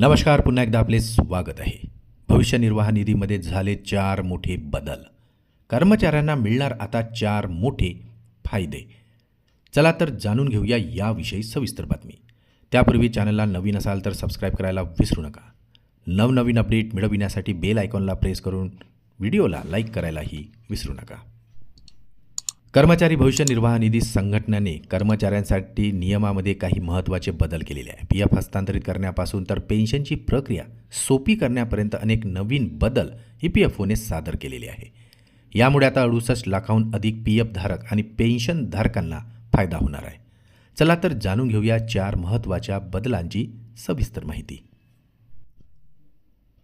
नमस्कार पुन्हा एकदा आपले स्वागत आहे. भविष्य निर्वाह निधीमध्ये झाले चार मोठे बदल. कर्मचाऱ्यांना मिळणार आता चार मोठे फायदे. चला तर जाणून घेऊया याविषयी सविस्तर बातमी. त्यापूर्वी चॅनलला नवीन असाल तर सबस्क्राईब करायला विसरू नका. नवनवीन अपडेट मिळविण्यासाठी बेल आयकॉनला प्रेस करून व्हिडिओला लाईक करायलाही विसरू नका. कर्मचारी भविष्य निर्वाह निधी संघटनेने कर्मचाऱ्यांसाठी नियमामध्ये काही महत्त्वाचे बदल केलेले आहे पी एफ हस्तांतरित करण्यापासून तर पेन्शनची प्रक्रिया सोपी करण्यापर्यंत अनेक नवीन बदल ई पी एफ ओने सादर केलेले आहे. यामुळे आता अडुसष्ट लाखाहून अधिक पी एफ धारक आणि पेन्शन धारकांना फायदा होणार आहे. चला तर जाणून घेऊया चार महत्त्वाच्या बदलांची सविस्तर माहिती.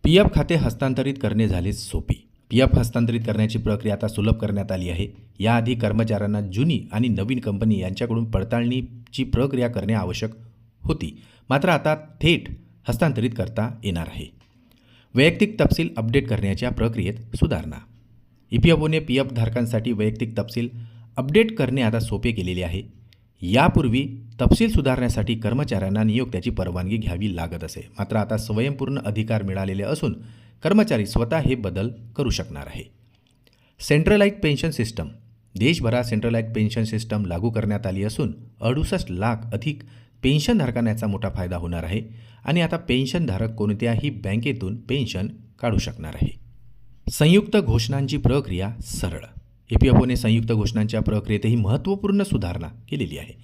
पी एफ खाते हस्तांतरित करणे झाले सोपी. पी एफ हस्तांतरित करण्याची प्रक्रिया आता सुलभ करण्यात आली आहे. याआधी कर्मचाऱ्यांना जुनी आणि नवीन कंपनी यांच्याकडून पडताळणीची प्रक्रिया करणे आवश्यक होती. मात्र आता थेट हस्तांतरित करता येणार आहे. वैयक्तिक तपशील अपडेट करण्याच्या प्रक्रियेत सुधारणा. ई पी एफ ओने पी एफ धारकांसाठी वैयक्तिक तपशील अपडेट करणे आता सोपे केलेले आहे. यापूर्वी तपशील सुधारण्यासाठी कर्मचाऱ्यांना नियोक्त्याची परवानगी घ्यावी लागत असे. मात्र आता स्वयंपूर्ण अधिकार मिळालेले असून कर्मचारी स्वतः हे बदल करू शकणार आहे. सेंट्रलाइज पेन्शन सिस्टम देशभरात सेंट्रलाइज पेन्शन सिस्टम लागू करण्यात आली असून अडुसष्ट लाख अधिक पेन्शनधारकांना याचा मोठा फायदा होणार आहे आणि आता पेन्शनधारक कोणत्याही बँकेतून पेन्शन काढू शकणार आहे. संयुक्त घोषणांची प्रक्रिया सरळ. ए पी एफ ओने संयुक्त घोषणांच्या प्रक्रियेतही महत्त्वपूर्ण सुधारणा केलेली आहे.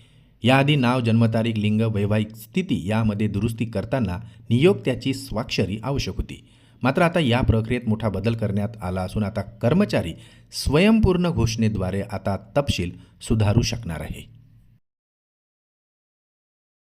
याआधी नाव जन्मतारीख लिंग वैवाहिक स्थिती यामध्ये दुरुस्ती करताना नियोक्त्याची स्वाक्षरी आवश्यक होती. मात्र आता या प्रक्रियेत मोठा बदल करण्यात आला असून आता कर्मचारी स्वयंपूर्ण घोषणेद्वारे आता तपशील सुधारू शकणार आहे.